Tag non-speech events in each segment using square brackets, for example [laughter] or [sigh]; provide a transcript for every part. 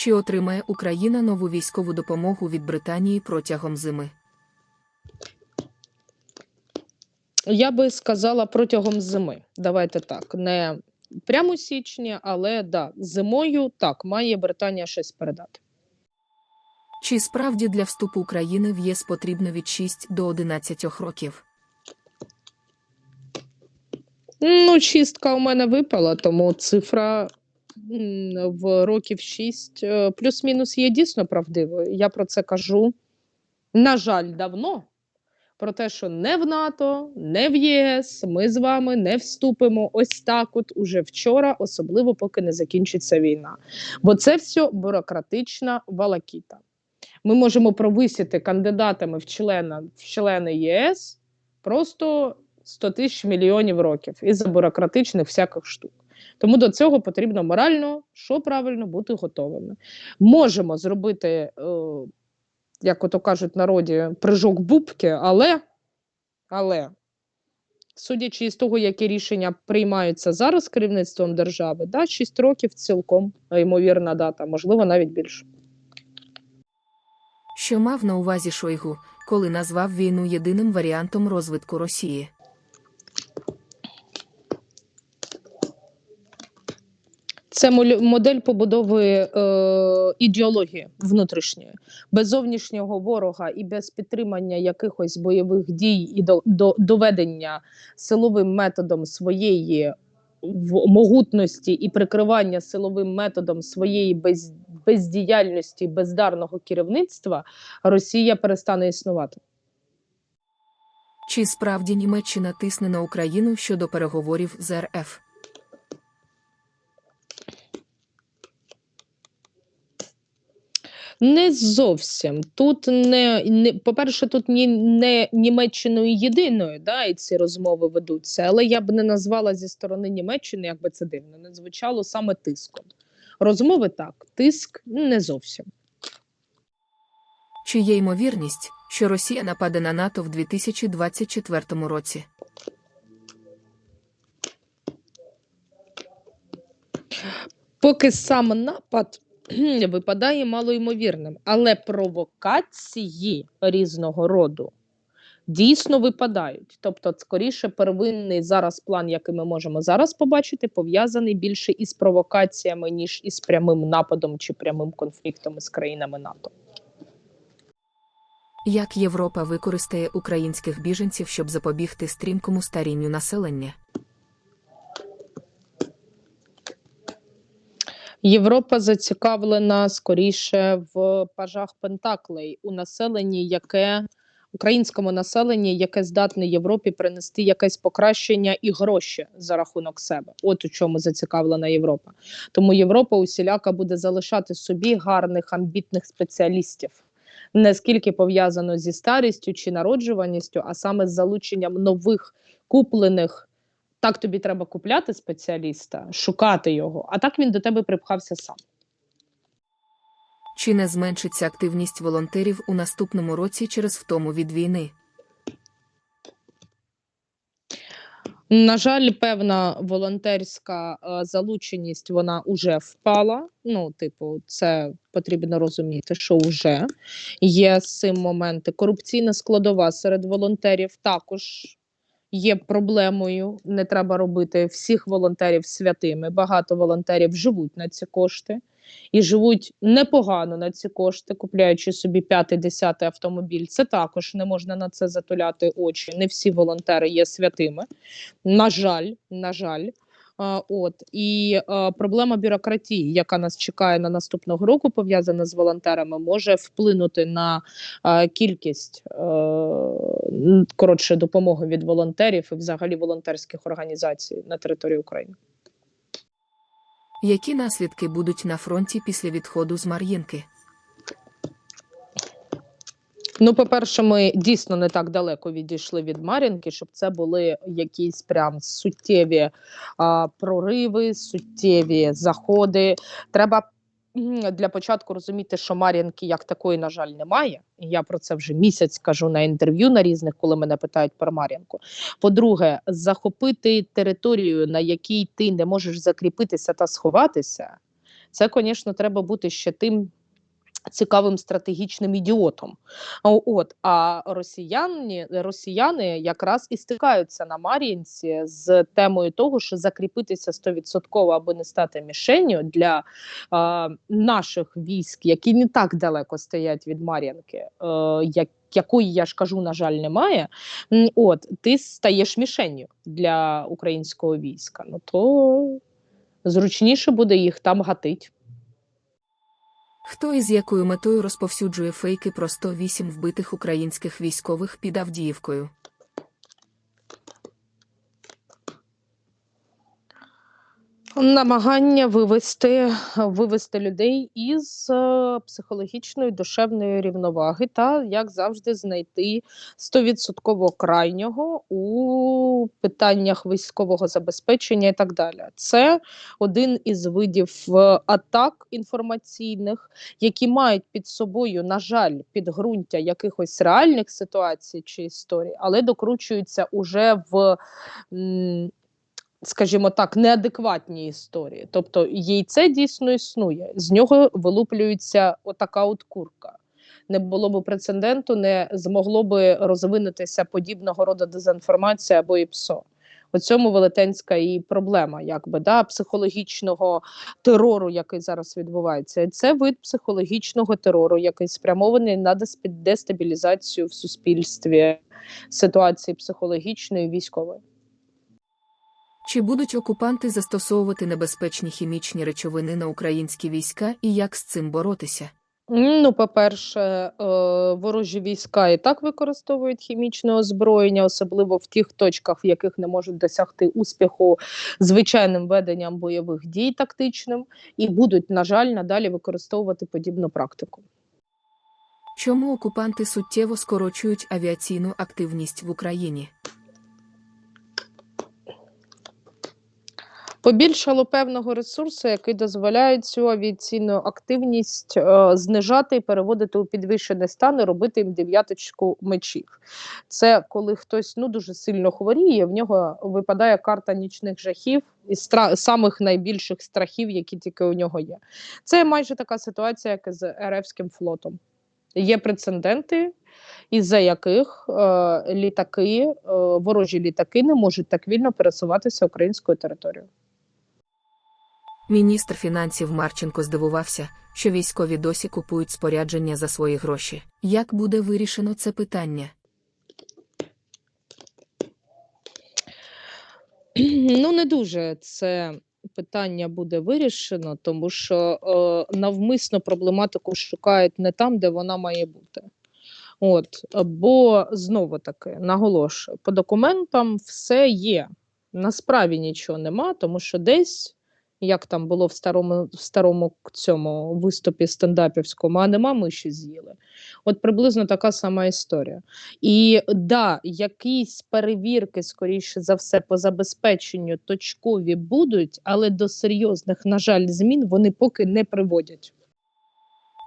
Чи отримає Україна нову військову допомогу від Британії протягом зими? Я би сказала протягом зими. Давайте так, не прямо у січні, але да, зимою так, має Британія щось передати. Чи справді для вступу України в ЄС потрібно від 6 до 11 років? Ну, чистка у мене випала, тому цифра в років 6 е, плюс-мінус є дійсно правдивою. Я про це кажу, на жаль, давно. Про те, що не в НАТО, не в ЄС ми з вами не вступимо ось так, от уже вчора, особливо поки не закінчиться війна. Бо це все бюрократична валакіта. Ми можемо провисіти кандидатами в члена в члени ЄС просто 100 тисяч мільйонів років із-за бюрократичних всяких штук. Тому до цього потрібно морально, що правильно, бути готовими. Можемо зробити, е, як ото кажуть народі, прыжок бубки, але, але судячи із того, які рішення приймаються зараз керівництвом держави, да, 6 років цілком ймовірна дата, можливо, навіть більше. Що мав на увазі Шойгу, коли назвав війну єдиним варіантом розвитку Росії? Це модель побудови е, ідеології внутрішньої, без зовнішнього ворога і без підтримання якихось бойових дій і до, до, доведення силовим методом своєї в- могутності і прикривання силовим методом своєї без, бездіяльності, бездарного керівництва, Росія перестане існувати. Чи справді Німеччина тисне на Україну щодо переговорів з РФ? Не зовсім. Тут не, не по-перше, тут ні, не Німеччиною єдиною, да, і ці розмови ведуться, але я б не назвала зі сторони Німеччини, як би це дивно, не звучало саме тиском. Розмови так, тиск не зовсім. Чи є ймовірність, що Росія нападе на НАТО в 2024 році? Поки сам напад випадає малоймовірним, але провокації різного роду дійсно випадають. Тобто, скоріше, первинний зараз план, який ми можемо зараз побачити, пов'язаний більше із провокаціями, ніж із прямим нападом чи прямим конфліктом із країнами НАТО. Як Європа використає українських біженців, щоб запобігти стрімкому старінню населення? Європа зацікавлена скоріше в пажах Пентаклей у населенні, яке українському населенні, яке здатне Європі принести якесь покращення і гроші за рахунок себе. От у чому зацікавлена Європа. Тому Європа усіляка буде залишати собі гарних амбітних спеціалістів. Не скільки пов'язано зі старістю чи народжуваністю, а саме з залученням нових куплених. Так тобі треба купляти спеціаліста, шукати його, а так він до тебе припхався сам. Чи не зменшиться активність волонтерів у наступному році через втому від війни? На жаль, певна волонтерська е, залученість вона вже впала. Ну, типу, це потрібно розуміти, що вже є з цим моменти. Корупційна складова серед волонтерів також є проблемою. Не треба робити всіх волонтерів святими. Багато волонтерів живуть на ці кошти і живуть непогано на ці кошти, купляючи собі п'ятий, десятий автомобіль. Це також не можна на це затуляти очі. Не всі волонтери є святими. На жаль, на жаль. От і проблема бюрократії, яка нас чекає на наступного року, пов'язана з волонтерами, може вплинути на кількість е, коротше допомоги від волонтерів і взагалі волонтерських організацій на території України. Які наслідки будуть на фронті після відходу з Мар'їнки? Ну, по-перше, ми дійсно не так далеко відійшли від Мар'їнки, щоб це були якісь прям суттєві а, прориви, суттєві заходи. Треба для початку розуміти, що Мар'їнки як такої, на жаль, немає. Я про це вже місяць кажу на інтерв'ю на різних, коли мене питають про Мар'їнку. По-друге, захопити територію, на якій ти не можеш закріпитися та сховатися. Це, звісно, треба бути ще тим цікавим стратегічним ідіотом. От, а росіяни, росіяни якраз і стикаються на Мар'їнці з темою того, що закріпитися 100% аби не стати мішенню для а, наших військ, які не так далеко стоять від Мар'їнки, е, як якої я ж кажу, на жаль, немає. От ти стаєш мішенню для українського війська. Ну то зручніше буде їх там гатить. Хто і з якою метою розповсюджує фейки про 108 вбитих українських військових під Авдіївкою? Намагання вивести, вивести людей із е, психологічної душевної рівноваги та, як завжди, знайти стовідсотково крайнього у питаннях військового забезпечення і так далі. Це один із видів е, атак інформаційних, які мають під собою, на жаль, підґрунтя якихось реальних ситуацій чи історій, але докручуються уже в. м, скажімо так, неадекватні історії. Тобто яйце дійсно існує, з нього вилуплюється отака от курка. Не було б прецеденту, не змогло би розвинутися подібного роду дезінформація або ІПСО. У цьому велетенська і проблема, якби да, психологічного терору, який зараз відбувається. Це вид психологічного терору, який спрямований на дестабілізацію в суспільстві ситуації психологічної і військової. Чи будуть окупанти застосовувати небезпечні хімічні речовини на українські війська і як з цим боротися? Ну, по-перше, е, ворожі війська і так використовують хімічне озброєння, особливо в тих точках, в яких не можуть досягти успіху звичайним веденням бойових дій тактичним, і будуть, на жаль, надалі використовувати подібну практику. Чому окупанти суттєво скорочують авіаційну активність в Україні? Побільшало певного ресурсу, який дозволяє цю авіаційну активність е, знижати і переводити у підвищений стан і робити їм дев'яточку мечів. Це коли хтось ну дуже сильно хворіє, в нього випадає карта нічних жахів і стра- самих найбільших страхів, які тільки у нього є. Це майже така ситуація, як з РФським флотом. Є прецеденти, із-за яких е, літаки, е, ворожі літаки не можуть так вільно пересуватися українською територією. Міністр фінансів Марченко здивувався, що військові досі купують спорядження за свої гроші. Як буде вирішено це питання? Ну, не дуже це питання буде вирішено, тому що е, навмисно проблематику шукають не там, де вона має бути. От, бо знову таки наголошую, по документам все є. На справі нічого нема, тому що десь, як там було в старому, в старому цьому виступі стендапівському, а нема миші з'їли. От приблизно така сама історія. І да, якісь перевірки, скоріше за все, по забезпеченню точкові будуть, але до серйозних, на жаль, змін вони поки не приводять.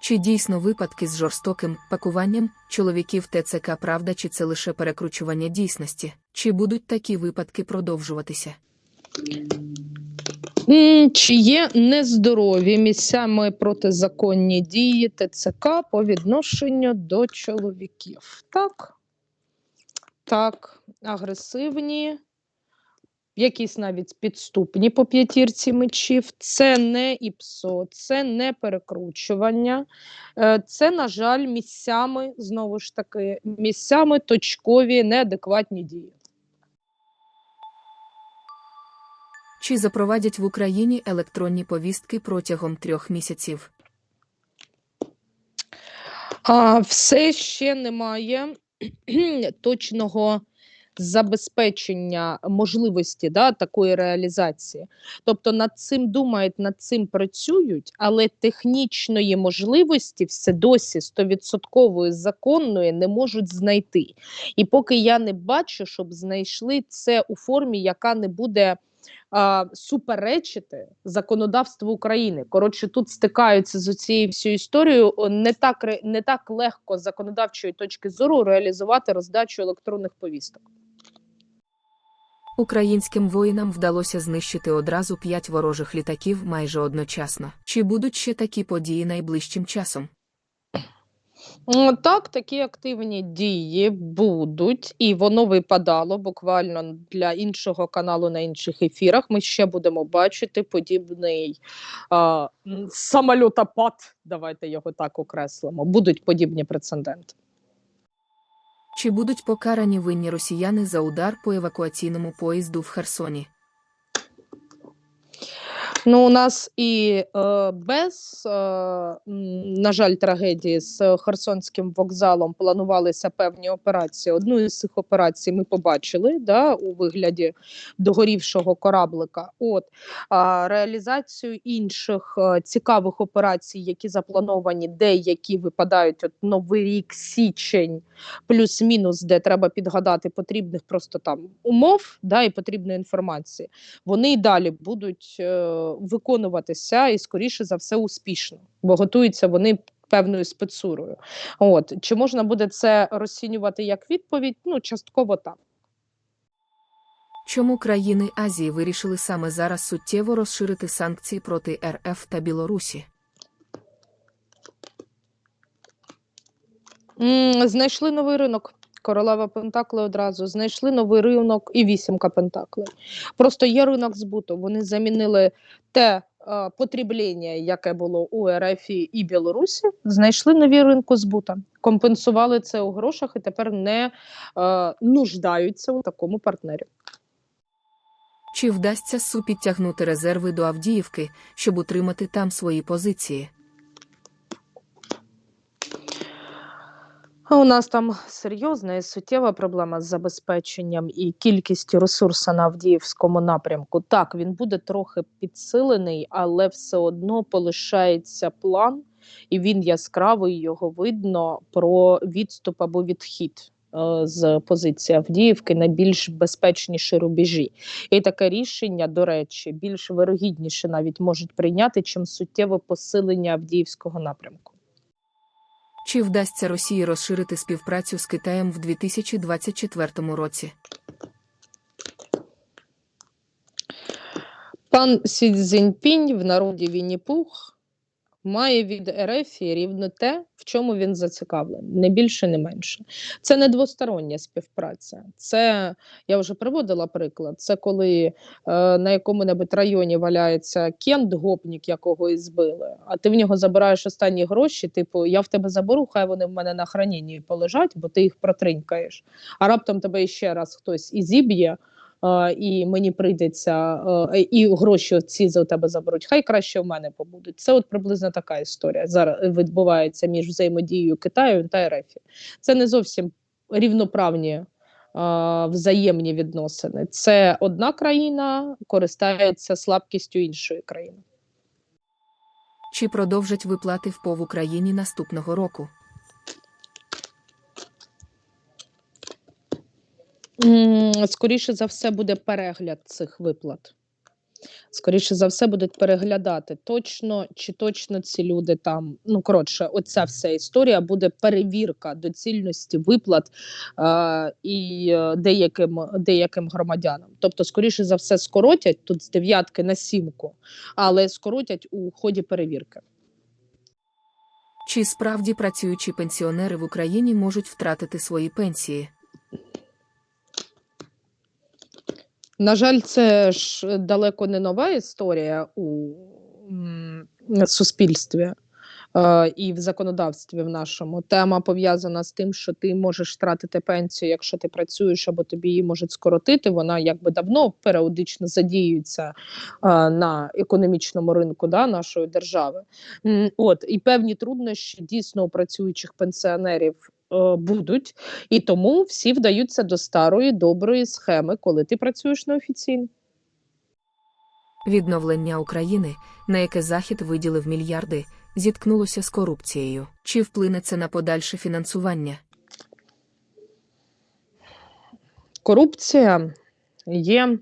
Чи дійсно випадки з жорстоким пакуванням чоловіків ТЦК правда, чи це лише перекручування дійсності? Чи будуть такі випадки продовжуватися? Чи є нездорові місцями протизаконні дії ТЦК по відношенню до чоловіків? Так. Так, агресивні, якісь навіть підступні по п'ятірці мечів. Це не іпсо, це не перекручування. Е, Це, на жаль, місцями, знову ж таки, місцями точкові неадекватні дії. Чи запровадять в Україні електронні повістки протягом трьох місяців? А, все ще немає точного забезпечення можливості да, такої реалізації. Тобто над цим думають, над цим працюють, але технічної можливості все досі стовідсоткової законної не можуть знайти. І поки я не бачу, щоб знайшли це у формі, яка не буде. А, Суперечити законодавству України. Коротше, тут стикаються з цією всією історією. Не так не так легко з законодавчої точки зору реалізувати роздачу електронних повісток. Українським воїнам вдалося знищити одразу п'ять ворожих літаків майже одночасно. Чи будуть ще такі події найближчим часом? Так, такі активні дії будуть, і воно випадало буквально для іншого каналу на інших ефірах. Ми ще будемо бачити подібний а, самольотопад. Давайте його так окреслимо. Будуть подібні прецеденти. Чи будуть покарані винні росіяни за удар по евакуаційному поїзду в Херсоні? Ну, у нас і е, без, е, на жаль, трагедії з Херсонським вокзалом планувалися певні операції. Одну із цих операцій ми побачили да, у вигляді догорівшого кораблика. От а реалізацію інших е, цікавих операцій, які заплановані, деякі випадають от новий рік, січень, плюс-мінус, де треба підгадати потрібних просто там умов да, і потрібної інформації вони і далі будуть е, виконуватися і, скоріше за все, успішно, бо готуються вони певною спецурою. От чи можна буде це розцінювати як відповідь? Ну, частково так. Чому країни Азії вирішили саме зараз суттєво розширити санкції проти РФ та Білорусі? М, Знайшли новий ринок. Королева Пентакли одразу знайшли новий ринок і вісімка Пентаклей. Просто є ринок збуту. Вони замінили те е, потреблення, яке було у РФ і Білорусі. Знайшли нові ринку збута, компенсували це у грошах і тепер не е, нуждаються у такому партнері. Чи вдасться СУ підтягнути резерви до Авдіївки, щоб утримати там свої позиції? У нас там серйозна і суттєва проблема з забезпеченням і кількістю ресурсу на Авдіївському напрямку. Так, він буде трохи підсилений, але все одно полишається план, і він яскравий, його видно про відступ або відхід. е, З позиції Авдіївки на більш безпечніші рубежі, і таке рішення, до речі, більш вирогідніше навіть можуть прийняти, чим суттєве посилення Авдіївського напрямку. Чи вдасться Росії розширити співпрацю з Китаєм в 2024 році? Пан Сі Цзіньпінь в народі Вінні-Пух має від РФ рівно те, в чому він зацікавлений, не більше, не менше. Це не двостороння співпраця. Це я вже приводила приклад. Це коли е, на якому-небудь районі валяється кент, гопнік, якого і збили, а ти в нього забираєш останні гроші. Типу, я в тебе заберу, хай вони в мене на хранінні полежать, бо ти їх протринькаєш. А раптом тебе ще раз хтось і зіб'є. І мені прийдеться, е, і гроші ці за тебе заберуть. Хай краще в мене побудуть. Це от приблизно така історія зараз відбувається між взаємодією Китаю та РФ. Це не зовсім рівноправні взаємні відносини. Це одна країна користається слабкістю іншої країни. Чи продовжать виплати в ПОВ Україні наступного року? Скоріше за все, буде перегляд цих виплат. Скоріше за все, будуть переглядати точно, чи точно ці люди там. Ну, коротше, оця вся історія буде перевірка доцільності виплат е, і деяким, деяким громадянам. Тобто, скоріше за все, скоротять тут з дев'ятки на сімку, але скоротять у ході перевірки. Чи справді працюючі пенсіонери в Україні можуть втратити свої пенсії? На жаль, це ж далеко не нова історія у суспільстві е, і в законодавстві в нашому. Тема пов'язана з тим, що ти можеш втратити пенсію, якщо ти працюєш, або тобі її можуть скоротити. Вона якби давно періодично задіюється е, на економічному ринку да, нашої держави. От і певні труднощі дійсно у працюючих пенсіонерів. Е, Будуть і тому всі вдаються до старої доброї схеми, коли ти працюєш неофіційно. Відновлення України, на яке Захід виділив мільярди, зіткнулося з корупцією. Чи вплине це на подальше фінансування? Корупція є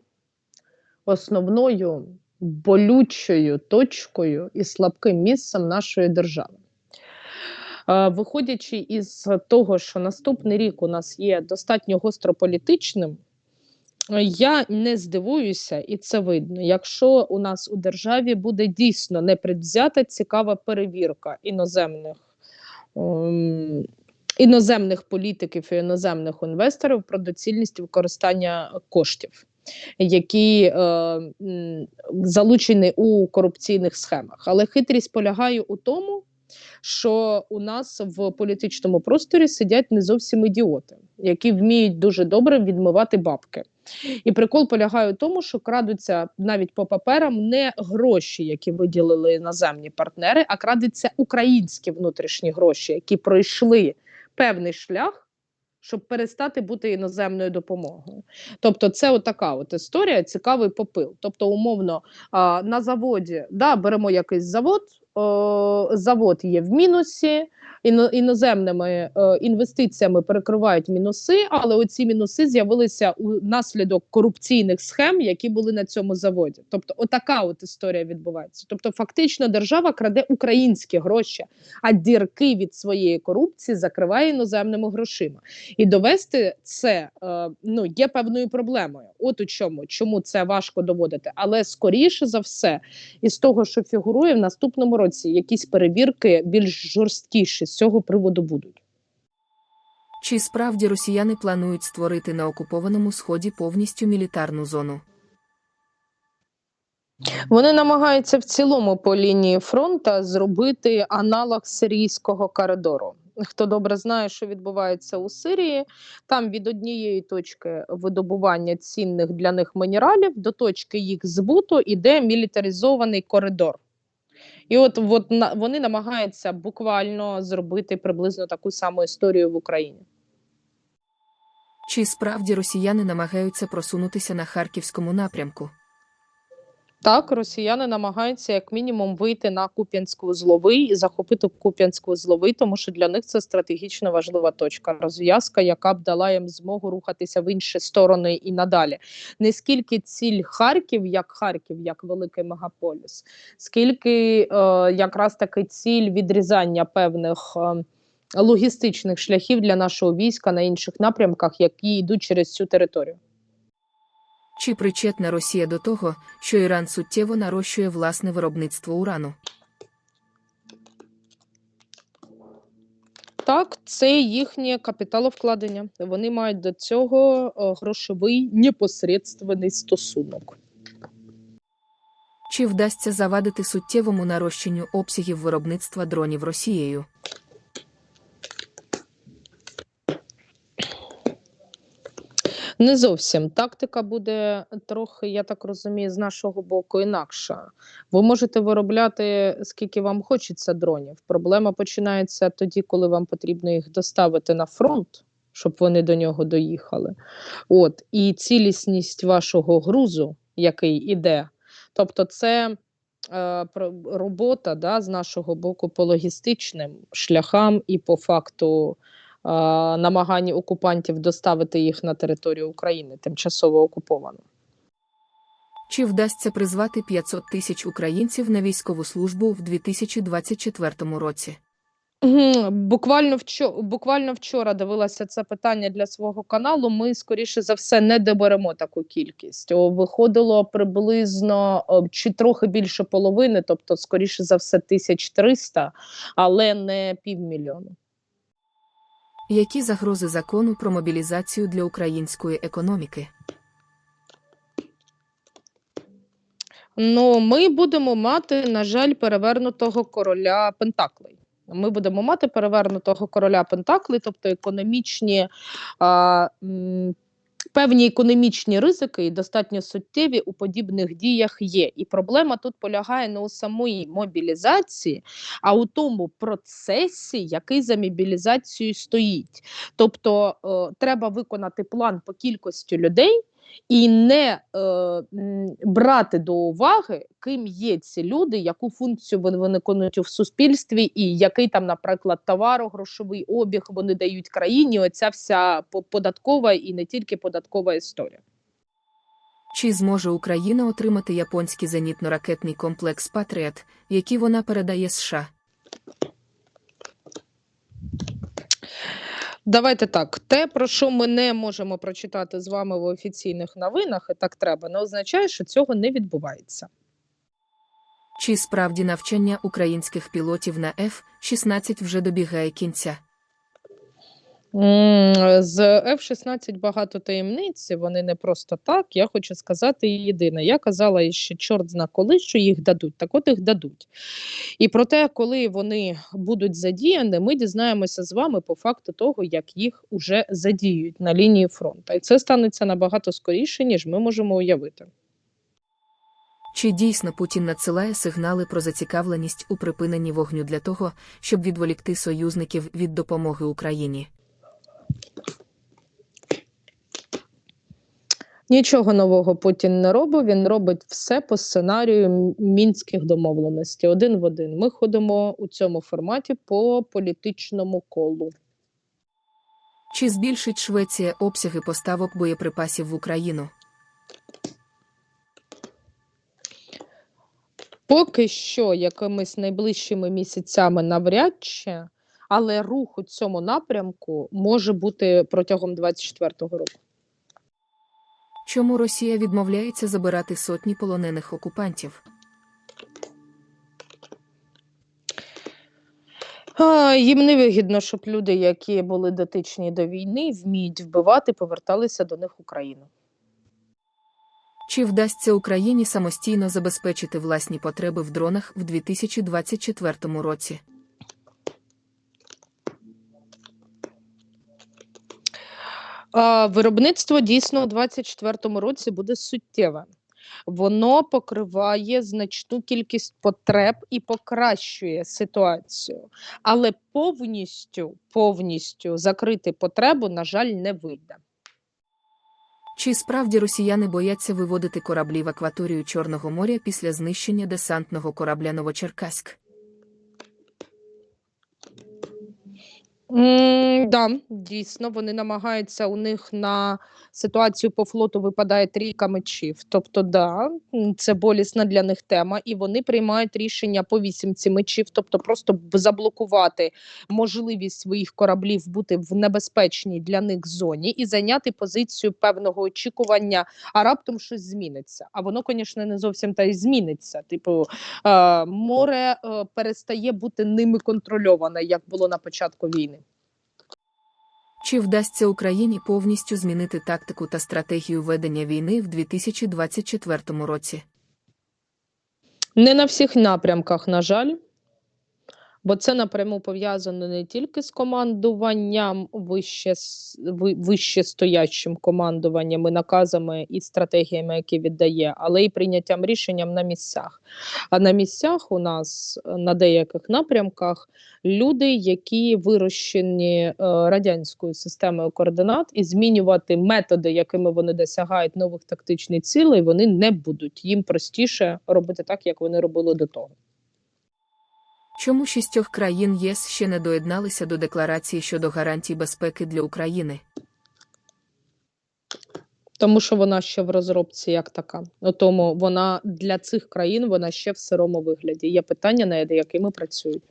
основною болючою точкою і слабким місцем нашої держави. Е, Виходячи із того, що наступний рік у нас є достатньо гострополітичним, Я не здивуюся, і це видно, якщо у нас у державі буде дійсно непредвзята цікава перевірка іноземних. ем, Іноземних політиків і іноземних інвесторів про доцільність використання коштів, які е, залучені у корупційних схемах. Але хитрість полягає у тому, що у нас в політичному просторі сидять не зовсім ідіоти, які вміють дуже добре відмивати бабки. І прикол полягає у тому, що крадуться навіть по паперам не гроші, які виділили іноземні партнери, а крадуться українські внутрішні гроші, які пройшли певний шлях. Щоб перестати бути іноземною допомогою, тобто це отака от історія, цікавий попил. Тобто, умовно, на заводі да, беремо якийсь завод, завод є в мінусі, іно, іноземними е, інвестиціями перекривають мінуси, але оці мінуси з'явилися у наслідок корупційних схем, які були на цьому заводі. Тобто, отака от історія відбувається. Тобто, фактично, держава краде українські гроші, а дірки від своєї корупції закриває іноземними грошима. І довести це е, ну є певною проблемою. От у чому, чому це важко доводити, але скоріше за все, із того, що фігурує в наступному році, якісь перевірки більш жорсткіші з цього приводу будуть. Чи справді росіяни планують створити на окупованому сході повністю мілітарну зону? Вони намагаються в цілому по лінії фронту зробити аналог сирійського коридору. Хто добре знає, що відбувається у Сирії, там від однієї точки видобування цінних для них мінералів до точки їх збуту іде мілітаризований коридор. І от, от вони намагаються буквально зробити приблизно таку саму історію в Україні. Чи справді росіяни намагаються просунутися на харківському напрямку? Так, росіяни намагаються як мінімум вийти на Куп'янську зловий і захопити Куп'янську зловий, тому що для них це стратегічно важлива точка розв'язка, яка б дала їм змогу рухатися в інші сторони і надалі. Не скільки ціль Харків, як Харків, як великий мегаполіс, скільки е, якраз таки ціль відрізання певних. Е, Логістичних шляхів для нашого війська на інших напрямках, які йдуть через цю територію. Чи причетна Росія до того, що Іран суттєво нарощує власне виробництво урану? Так, це їхнє капіталовкладення. Вони мають до цього грошовий непосередственний стосунок. Чи вдасться завадити суттєвому нарощенню обсягів виробництва дронів Росією? Не зовсім тактика буде трохи, я так розумію, з нашого боку інакша. Ви можете виробляти скільки вам хочеться дронів. Проблема починається тоді, коли вам потрібно їх доставити на фронт, щоб вони до нього доїхали. От і цілісність вашого грузу, який іде, тобто це. е, Робота да, з нашого боку по логістичним шляхам і по факту е, намагання окупантів доставити їх на територію України, тимчасово окуповану. Чи вдасться призвати 500 тисяч українців на військову службу в 2024 році? Буквально вчора, буквально вчора дивилася це питання для свого каналу. Ми, скоріше за все, не доберемо таку кількість. Виходило приблизно чи трохи більше половини, тобто, скоріше за все, 1300, але не півмільйона. Які загрози закону про мобілізацію для української економіки? Ну, ми будемо мати, на жаль, перевернутого короля Пентаклей. Ми будемо мати перевернутого короля Пентаклей, тобто економічні а, певні економічні ризики і достатньо суттєві у подібних діях є. І проблема тут полягає не у самої мобілізації, а у тому процесі, який за мобілізацією стоїть. Тобто е, треба виконати план по кількості людей. І не е, брати до уваги, ким є ці люди, яку функцію вони виконують в суспільстві, і який там, наприклад, товарогрошовий обіг вони дають країні. Оця вся по- податкова і не тільки податкова історія. Чи зможе Україна отримати японський зенітно-ракетний комплекс Патріот, який вона передає США? Давайте так. Те, про що ми не можемо прочитати з вами в офіційних новинах, і так треба, не означає, що цього не відбувається. Чи справді навчання українських пілотів на F-16 вже добігає кінця? З F-16 багато таємниць, вони не просто так. Я хочу сказати єдине. Я казала ще чорт зна коли, що їх дадуть, так от їх дадуть. І про те, коли вони будуть задіяні, ми дізнаємося з вами по факту того, як їх уже задіють на лінії фронту. І це станеться набагато скоріше, ніж ми можемо уявити. Чи дійсно Путін надсилає сигнали про зацікавленість у припиненні вогню для того, щоб відволікти союзників від допомоги Україні? Нічого нового Путін не робить. Він робить все по сценарію мінських домовленостей. Один в один. Ми ходимо у цьому форматі по політичному колу. Чи збільшить Швеція обсяги поставок боєприпасів в Україну? Поки що, якимись найближчими місяцями навряд чи, але рух у цьому напрямку може бути протягом 24-го року. Чому Росія відмовляється забирати сотні полонених окупантів? А, їм не вигідно, щоб люди, які були дотичні до війни, вміють вбивати, поверталися до них в Україну. Чи вдасться Україні самостійно забезпечити власні потреби в дронах в 2024 році? Виробництво дійсно у 2024 році буде суттєве. Воно покриває значну кількість потреб і покращує ситуацію, але повністю, повністю закрити потребу, на жаль, не вийде. Чи справді росіяни бояться виводити кораблі в акваторію Чорного моря після знищення десантного корабля Новочеркаськ? М, да, дійсно, вони намагаються у них на ситуацію по флоту випадає трійка мечів. Тобто, да, це болісна для них тема, і вони приймають рішення по вісімці мечів, тобто просто заблокувати можливість своїх кораблів бути в небезпечній для них зоні і зайняти позицію певного очікування, а раптом щось зміниться. А воно, звісно, не зовсім та й зміниться. Типу, е, море е, перестає бути ними контрольоване, як було на початку війни. Чи вдасться Україні повністю змінити тактику та стратегію ведення війни в 2024 році? Не на всіх напрямках, на жаль, бо це напряму пов'язано не тільки з командуванням вище, вище стоячим командуванням і наказами і стратегіями, які віддає, але й прийняттям рішенням на місцях. А на місцях у нас на деяких напрямках люди, які вирощені е, радянською системою координат, і змінювати методи, якими вони досягають нових тактичних цілей, вони не будуть. Їм простіше робити так, як вони робили до того. Чому шістьох країн ЄС ще не доєдналися до декларації щодо гарантій безпеки для України? Тому що вона ще в розробці як така. Ну, тому вона для цих країн вона ще в сирому вигляді. Є питання, над якими працюють.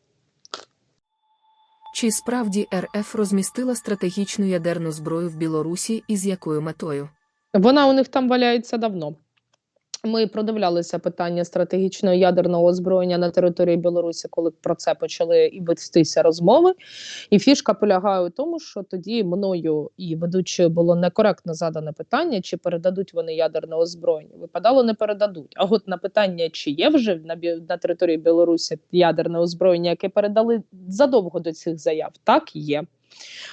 Чи справді РФ розмістила стратегічну ядерну зброю в Білорусі і з якою метою? Вона у них там валяється давно. Ми продивлялися питання стратегічного ядерного озброєння на території Білорусі, коли про це почали і вестися розмови. І фішка полягає у тому, що тоді мною і ведучою було некоректно задане питання, чи передадуть вони ядерне озброєння. Випадало, не передадуть. А от на питання, чи є вже на, на території Білорусі ядерне озброєння, яке передали задовго до цих заяв, так є.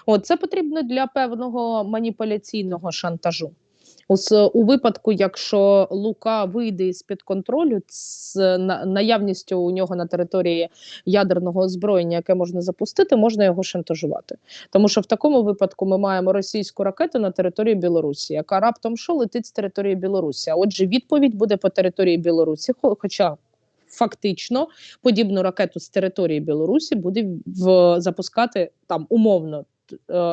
От це потрібно для певного маніпуляційного шантажу. У випадку, якщо Лука вийде з під контролю з наявністю у нього на території ядерного озброєння, яке можна запустити, можна його шантажувати. Тому що в такому випадку ми маємо російську ракету на території Білорусі, яка раптом що летить з території Білорусі. Отже, відповідь буде по території Білорусі, хоча. Фактично, подібну ракету з території Білорусі буде в запускати там умовно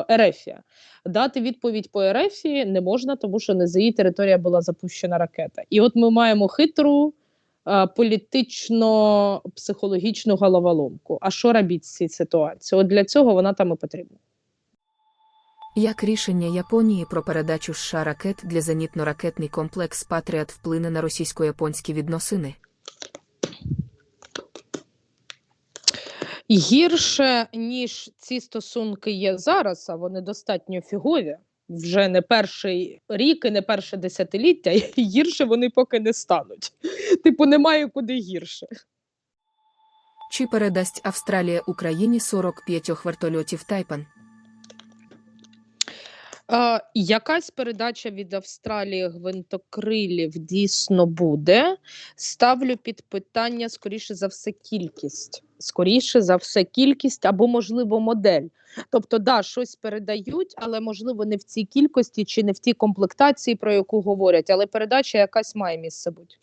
Ерефія. Дати відповідь по Ерефії не можна, тому що не за її територія була запущена ракета. І от ми маємо хитру е, політично-психологічну головоломку. А що робити з цією ситуацією? От для цього вона там і потрібна. Як рішення Японії про передачу США ракет для зенітно-ракетний комплекс Патріот вплине на російсько-японські відносини? Гірше, ніж ці стосунки є зараз, а вони достатньо фігові. Вже не перший рік і не перше десятиліття, і [laughs] гірше вони поки не стануть. Типу, немає куди гірше. Чи передасть Австралія Україні 45 вертольотів Тайпан? А, якась передача від Австралії гвинтокрилів дійсно буде. Ставлю під питання, скоріше за все, кількість. Скоріше за все, кількість або, можливо, модель. Тобто, да, щось передають, але можливо не в цій кількості чи не в тій комплектації, про яку говорять, але передача якась має місце бути.